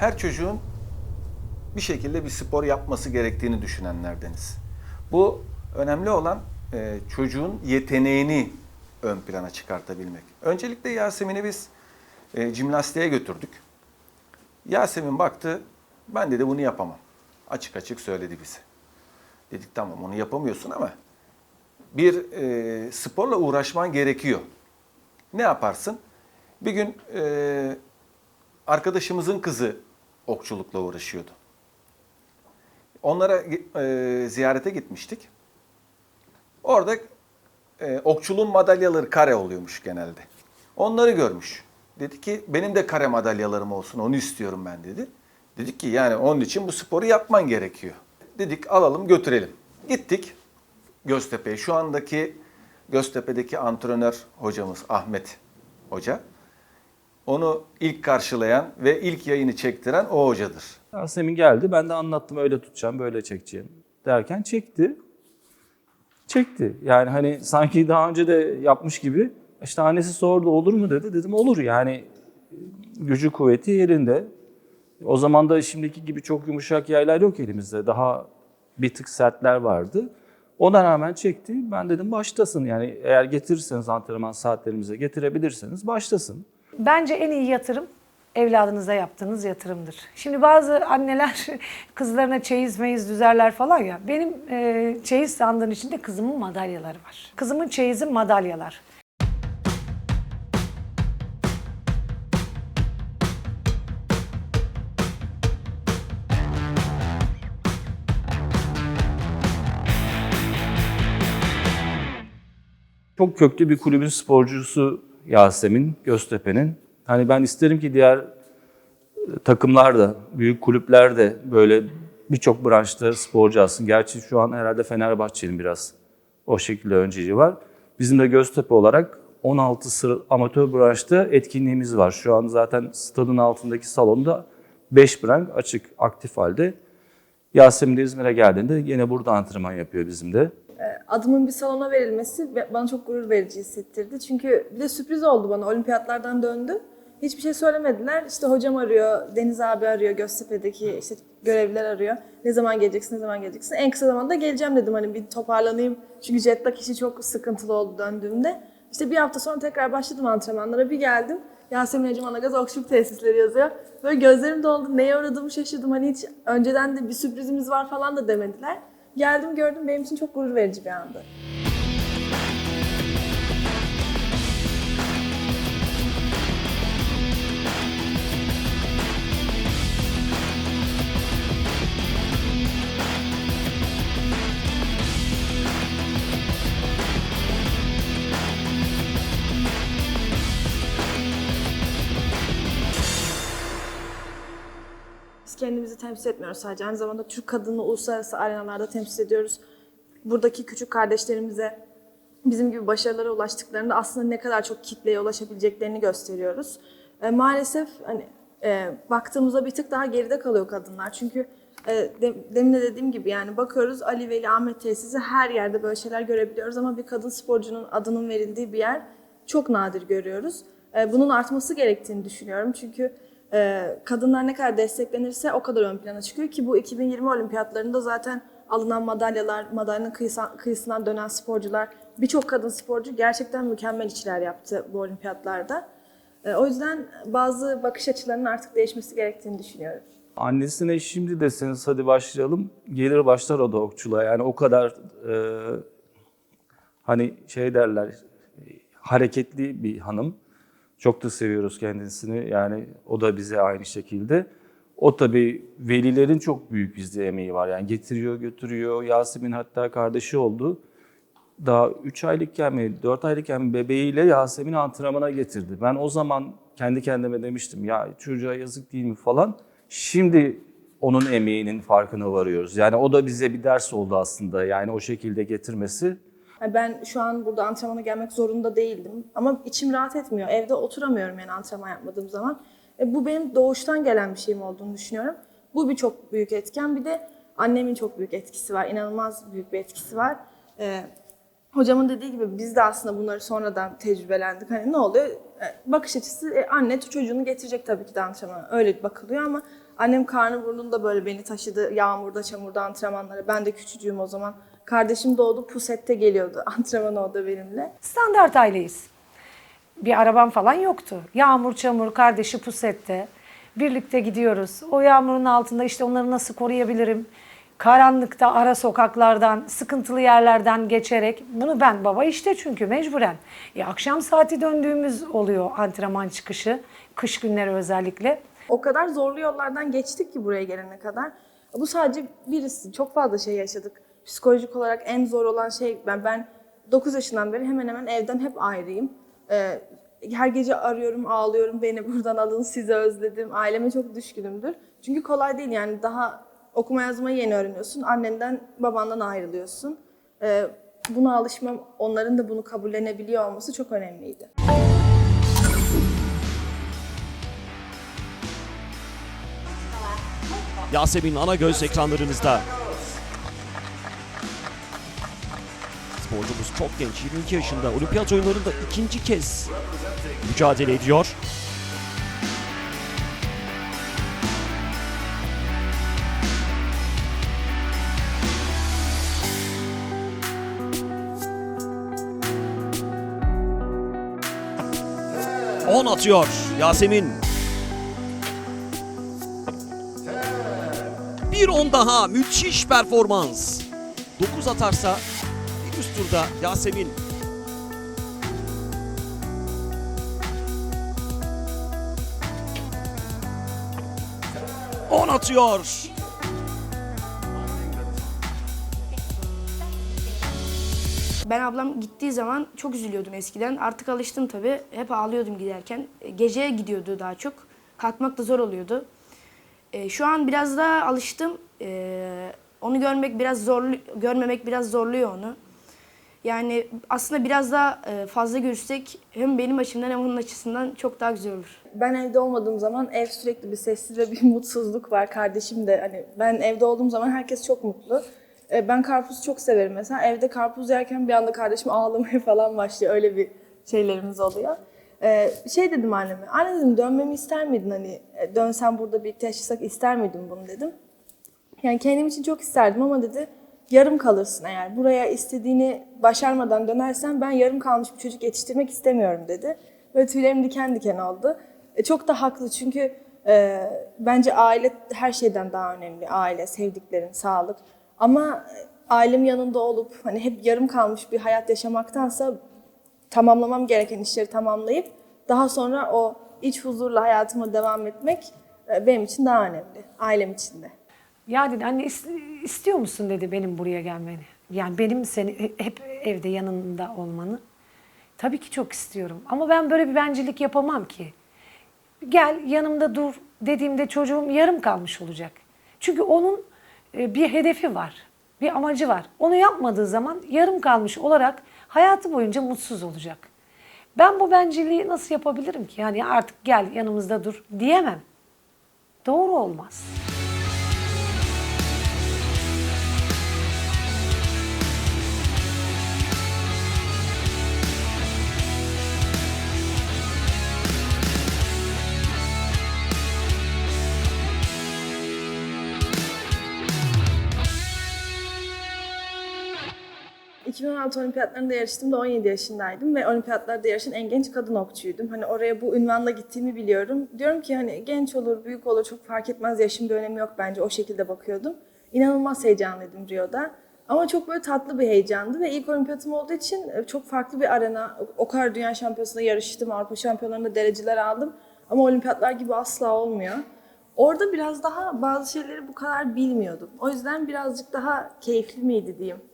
Her çocuğun bir şekilde bir spor yapması gerektiğini düşünenlerdeniz. Bu önemli olan e, çocuğun yeteneğini ön plana çıkartabilmek. Öncelikle Yasemin'i biz e, jimnastiğe götürdük. Yasemin baktı, ben dedi bunu yapamam. Açık açık söyledi bize. Dedik tamam onu yapamıyorsun ama bir e, sporla uğraşman gerekiyor. Ne yaparsın? Bir gün e, arkadaşımızın kızı okçulukla uğraşıyordu. Onlara e, ziyarete gitmiştik. Orada e, okçuluğun madalyaları kare oluyormuş genelde. Onları görmüş. Dedi ki benim de kare madalyalarım olsun onu istiyorum ben dedi. Dedik ki yani onun için bu sporu yapman gerekiyor. Dedik alalım götürelim. Gittik Göztepe'ye. Şu andaki Göztepe'deki antrenör hocamız Ahmet Hoca. Onu ilk karşılayan ve ilk yayını çektiren o hocadır. Yasemin geldi. Ben de anlattım öyle tutacağım, böyle çekeceğim derken çekti. Çekti. Yani hani sanki daha önce de yapmış gibi. İşte annesi sordu olur mu dedi. Dedim olur yani gücü kuvveti yerinde. O zaman da şimdiki gibi çok yumuşak yaylar yok elimizde. Daha bir tık sertler vardı. Ona rağmen çekti. Ben dedim başlasın. Yani eğer getirirseniz antrenman saatlerimize getirebilirseniz başlasın. Bence en iyi yatırım evladınıza yaptığınız yatırımdır. Şimdi bazı anneler kızlarına çeyiz meyiz düzerler falan ya. Benim e, çeyiz sandığın içinde kızımın madalyaları var. Kızımın çeyizi madalyalar. Çok köklü bir kulübün sporcusu Yasemin Göztepe'nin. Hani ben isterim ki diğer e, takımlar da, büyük kulüpler de böyle birçok branşta sporcu alsın. Gerçi şu an herhalde Fenerbahçe'nin biraz o şekilde önceliği var. Bizim de Göztepe olarak 16 sıra amatör branşta etkinliğimiz var. Şu an zaten stadın altındaki salonda 5 branş açık, aktif halde. Yasemin de İzmir'e geldiğinde yine burada antrenman yapıyor bizim de. Adımın bir salona verilmesi bana çok gurur verici hissettirdi. Çünkü bir de sürpriz oldu bana. Olimpiyatlardan döndüm. Hiçbir şey söylemediler. İşte hocam arıyor, Deniz abi arıyor, Göztepe'deki işte görevliler arıyor. Ne zaman geleceksin, ne zaman geleceksin? En kısa zamanda geleceğim dedim hani bir toparlanayım. Çünkü jet işi çok sıkıntılı oldu döndüğümde. İşte bir hafta sonra tekrar başladım antrenmanlara. Bir geldim. Yasemin Ecem Anagaz Okçuluk Tesisleri yazıyor. Böyle gözlerim doldu. Neye uğradığımı şaşırdım. Hani hiç önceden de bir sürprizimiz var falan da demediler. Geldim gördüm benim için çok gurur verici bir andı. Kendimizi temsil etmiyoruz sadece. Aynı zamanda Türk kadını uluslararası arenalarda temsil ediyoruz. Buradaki küçük kardeşlerimize bizim gibi başarılara ulaştıklarında aslında ne kadar çok kitleye ulaşabileceklerini gösteriyoruz. E, maalesef hani e, baktığımızda bir tık daha geride kalıyor kadınlar. Çünkü e, de- demin de dediğim gibi yani bakıyoruz Ali Veli Ahmet Tesisi her yerde böyle şeyler görebiliyoruz ama bir kadın sporcunun adının verildiği bir yer çok nadir görüyoruz. E, bunun artması gerektiğini düşünüyorum. Çünkü kadınlar ne kadar desteklenirse o kadar ön plana çıkıyor ki bu 2020 olimpiyatlarında zaten alınan madalyalar, madalyanın kıyısından dönen sporcular, birçok kadın sporcu gerçekten mükemmel işler yaptı bu olimpiyatlarda. E, o yüzden bazı bakış açılarının artık değişmesi gerektiğini düşünüyorum. Annesine şimdi deseniz hadi başlayalım gelir başlar o da okçuluğa. Yani o kadar e, hani şey derler hareketli bir hanım. Çok da seviyoruz kendisini. Yani o da bize aynı şekilde. O tabii velilerin çok büyük bizde emeği var. Yani getiriyor götürüyor. Yasemin hatta kardeşi oldu. Daha 3 aylıkken mi 4 aylıkken mi bebeğiyle Yasemin antrenmana getirdi. Ben o zaman kendi kendime demiştim ya çocuğa yazık değil mi falan. Şimdi onun emeğinin farkına varıyoruz. Yani o da bize bir ders oldu aslında. Yani o şekilde getirmesi. Yani ben şu an burada antrenmana gelmek zorunda değildim. Ama içim rahat etmiyor. Evde oturamıyorum yani antrenman yapmadığım zaman. E, bu benim doğuştan gelen bir şeyim olduğunu düşünüyorum. Bu bir çok büyük etken. Bir de annemin çok büyük etkisi var. İnanılmaz büyük bir etkisi var. E, hocamın dediği gibi biz de aslında bunları sonradan tecrübelendik. Hani ne oluyor? E, Bakış açısı e, anne çocuğunu getirecek tabii ki de antrenmana. Öyle bakılıyor ama annem karnı burnunda böyle beni taşıdı yağmurda çamurda antrenmanlara. Ben de küçücüğüm o zaman. Kardeşim doğdu pusette geliyordu antrenmana o da benimle. Standart aileyiz. Bir arabam falan yoktu. Yağmur, çamur, kardeşi pusette. Birlikte gidiyoruz. O yağmurun altında işte onları nasıl koruyabilirim? Karanlıkta, ara sokaklardan, sıkıntılı yerlerden geçerek. Bunu ben baba işte çünkü mecburen. E, akşam saati döndüğümüz oluyor antrenman çıkışı. Kış günleri özellikle. O kadar zorlu yollardan geçtik ki buraya gelene kadar. Bu sadece birisi. Çok fazla şey yaşadık. Psikolojik olarak en zor olan şey ben ben 9 yaşından beri hemen hemen evden hep ayrıyım. Ee, her gece arıyorum, ağlıyorum. Beni buradan alın, sizi özledim. Aileme çok düşkünümdür. Çünkü kolay değil yani daha okuma yazmayı yeni öğreniyorsun. Annenden, babandan ayrılıyorsun. Ee, buna alışmam, onların da bunu kabullenebiliyor olması çok önemliydi. Yasemin Anagöz ekranlarınızda. Sporcumuz çok genç, 22 yaşında. Olimpiyat oyunlarında ikinci kez mücadele ediyor. On atıyor Yasemin. Bir on daha müthiş performans. 9 atarsa üst turda Yasemin. On atıyor. Ben ablam gittiği zaman çok üzülüyordum eskiden. Artık alıştım tabii. Hep ağlıyordum giderken. Gece gidiyordu daha çok. Kalkmak da zor oluyordu. E, şu an biraz daha alıştım. E, onu görmek biraz zorlu, görmemek biraz zorluyor onu. Yani aslında biraz daha e, fazla görürsek hem benim açımdan hem onun açısından çok daha güzel olur. Ben evde olmadığım zaman ev sürekli bir sessiz ve bir mutsuzluk var. Kardeşim de hani ben evde olduğum zaman herkes çok mutlu. E, Ben karpuz çok severim mesela. Evde karpuz yerken bir anda kardeşim ağlamaya falan başlıyor. Öyle bir şeylerimiz oluyor. E, Şey dedim anneme. Anne dedim dönmemi ister miydin hani dönsem burada birlikte yaşasak ister miydin bunu dedim. Yani kendim için çok isterdim ama dedi yarım kalırsın eğer. Buraya istediğini başarmadan dönersen ben yarım kalmış bir çocuk yetiştirmek istemiyorum dedi. Böyle tüylerim diken diken oldu. E, çok da haklı çünkü e, bence aile her şeyden daha önemli. Aile, sevdiklerin, sağlık. Ama ailem yanında olup hani hep yarım kalmış bir hayat yaşamaktansa tamamlamam gereken işleri tamamlayıp daha sonra o iç huzurla hayatıma devam etmek e, benim için daha önemli. Ailem için de. Ya dedi anne is- istiyor musun dedi benim buraya gelmeni. Yani benim seni hep evde yanında olmanı. Tabii ki çok istiyorum ama ben böyle bir bencillik yapamam ki. Gel yanımda dur dediğimde çocuğum yarım kalmış olacak. Çünkü onun e, bir hedefi var, bir amacı var. Onu yapmadığı zaman yarım kalmış olarak hayatı boyunca mutsuz olacak. Ben bu bencilliği nasıl yapabilirim ki? Yani artık gel yanımızda dur diyemem. Doğru olmaz. 2016 olimpiyatlarında yarıştığımda 17 yaşındaydım ve olimpiyatlarda yarışan en genç kadın okçuydum. Hani oraya bu ünvanla gittiğimi biliyorum. Diyorum ki hani genç olur, büyük olur çok fark etmez yaşım bir önemi yok bence o şekilde bakıyordum. İnanılmaz heyecanlıydım Rio'da. Ama çok böyle tatlı bir heyecandı ve ilk olimpiyatım olduğu için e, çok farklı bir arena. O kadar dünya şampiyonasında yarıştım, Avrupa şampiyonlarında dereceler aldım. Ama olimpiyatlar gibi asla olmuyor. Orada biraz daha bazı şeyleri bu kadar bilmiyordum. O yüzden birazcık daha keyifli miydi diyeyim.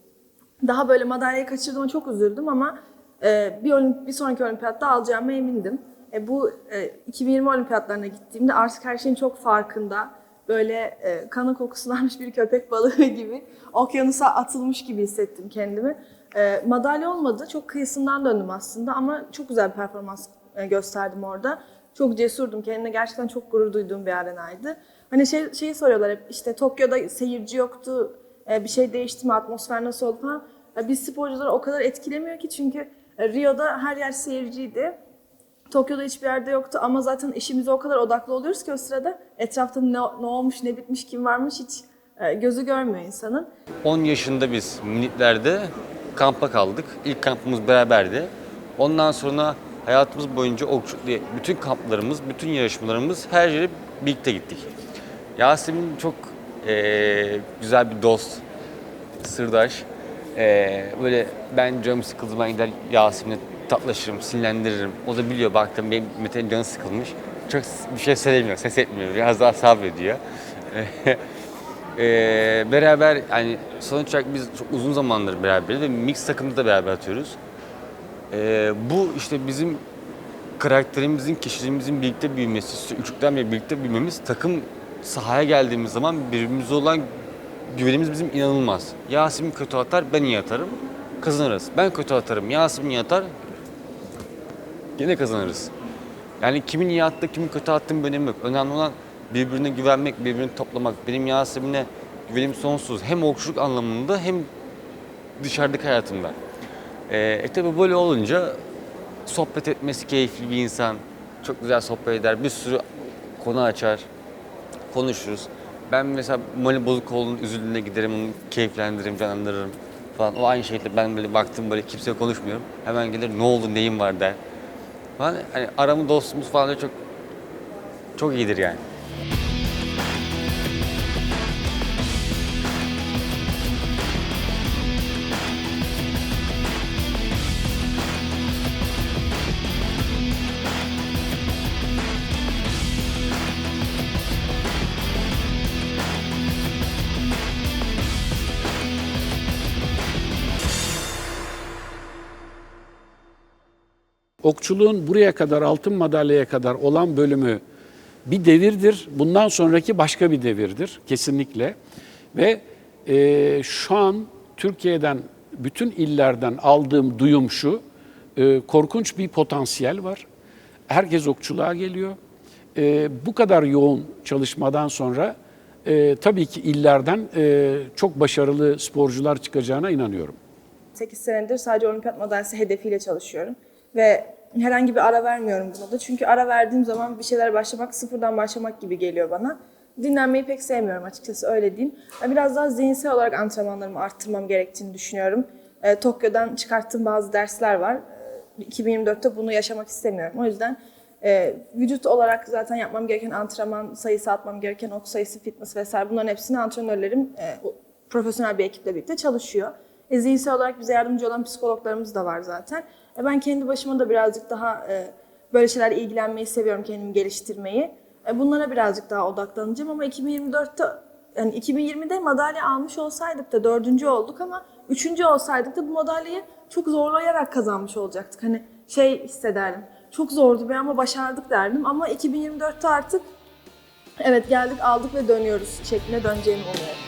Daha böyle madalyayı kaçırdığıma çok üzüldüm ama e, bir, bir sonraki olimpiyatta alacağıma emindim. E, bu e, 2020 olimpiyatlarına gittiğimde artık her şeyin çok farkında. Böyle e, kanı kokusundanmış bir köpek balığı gibi okyanusa atılmış gibi hissettim kendimi. E, madalya olmadı. Çok kıyısından döndüm aslında ama çok güzel bir performans e, gösterdim orada. Çok cesurdum. Kendime gerçekten çok gurur duyduğum bir arenaydı. Hani şey, şeyi soruyorlar hep işte Tokyo'da seyirci yoktu. E, bir şey değişti mi? Atmosfer nasıl oldu falan. Ya biz sporcuları o kadar etkilemiyor ki çünkü e, Rio'da her yer seyirciydi. Tokyo'da hiçbir yerde yoktu ama zaten işimize o kadar odaklı oluyoruz ki o sırada etrafta ne, ne olmuş, ne bitmiş, kim varmış hiç e, gözü görmüyor insanın. 10 yaşında biz Minitlerde kampa kaldık. İlk kampımız beraberdi. Ondan sonra hayatımız boyunca bütün kamplarımız, bütün yarışmalarımız her yere birlikte gittik. Yasemin çok eee, güzel bir dost, sırdaş. Eee, böyle ben canım sıkıldı ben gider Yasemin'e tatlaşırım, sinirlendiririm. O da biliyor baktım benim Mete'nin canı sıkılmış. Çok bir şey söylemiyor, ses etmiyor. Biraz daha sabrediyor. Ee, beraber yani sonuç olarak biz çok uzun zamandır beraberiz ve mix takımda da beraber atıyoruz. Ee, bu işte bizim karakterimizin, kişiliğimizin birlikte büyümesi, üçlükten beri birlikte büyümemiz takım sahaya geldiğimiz zaman birbirimize olan güvenimiz bizim inanılmaz. Yasemin kötü atar, ben iyi atarım. Kazanırız. Ben kötü atarım, Yasemin iyi atar. Yine kazanırız. Yani kimin iyi attı, kimin kötü attığının bir önemi yok. Önemli olan birbirine güvenmek, birbirini toplamak. Benim Yasemin'e güvenim sonsuz. Hem okçuluk anlamında hem dışarıdaki hayatımda. Ee, e tabi böyle olunca sohbet etmesi keyifli bir insan. Çok güzel sohbet eder. Bir sürü konu açar. Konuşuruz. Ben mesela Mali Bozukoğlu'nun üzüldüğünde giderim, onu keyiflendiririm, canlandırırım falan. O aynı şekilde ben böyle baktım böyle kimseye konuşmuyorum. Hemen gelir ne oldu, neyin var der. Falan. Hani aramı dostumuz falan çok çok iyidir yani. Okçuluğun buraya kadar altın madalyaya kadar olan bölümü bir devirdir. Bundan sonraki başka bir devirdir kesinlikle. Ve e, şu an Türkiye'den bütün illerden aldığım duyum şu. e, korkunç bir potansiyel var. Herkes okçuluğa geliyor. E, bu kadar yoğun çalışmadan sonra e, tabii ki illerden e, çok başarılı sporcular çıkacağına inanıyorum. 8 senedir sadece olimpiyat madalyası hedefiyle çalışıyorum. Ve herhangi bir ara vermiyorum buna da. Çünkü ara verdiğim zaman bir şeyler başlamak, sıfırdan başlamak gibi geliyor bana. Dinlenmeyi pek sevmiyorum açıkçası öyle diyeyim. Biraz daha zihinsel olarak antrenmanlarımı arttırmam gerektiğini düşünüyorum. E, Tokyo'dan çıkarttığım bazı dersler var. E, 2024'te bunu yaşamak istemiyorum. O yüzden e, vücut olarak zaten yapmam gereken antrenman sayısı, atmam gereken ok sayısı, fitness vesaire bunların hepsini antrenörlerim e, profesyonel bir ekiple birlikte çalışıyor. E, zihinsel olarak bize yardımcı olan psikologlarımız da var zaten. E, ben kendi başıma da birazcık daha e, böyle şeylerle ilgilenmeyi seviyorum, kendimi geliştirmeyi. E, bunlara birazcık daha odaklanacağım ama 2024'te yani 2020'de madalya almış olsaydık da dördüncü olduk ama üçüncü olsaydık da bu madalyayı çok zorlayarak kazanmış olacaktık. Hani şey hissederdim, çok zordu be ama başardık derdim ama 2024'te artık evet geldik aldık ve dönüyoruz şeklinde döneceğimi umuyorum.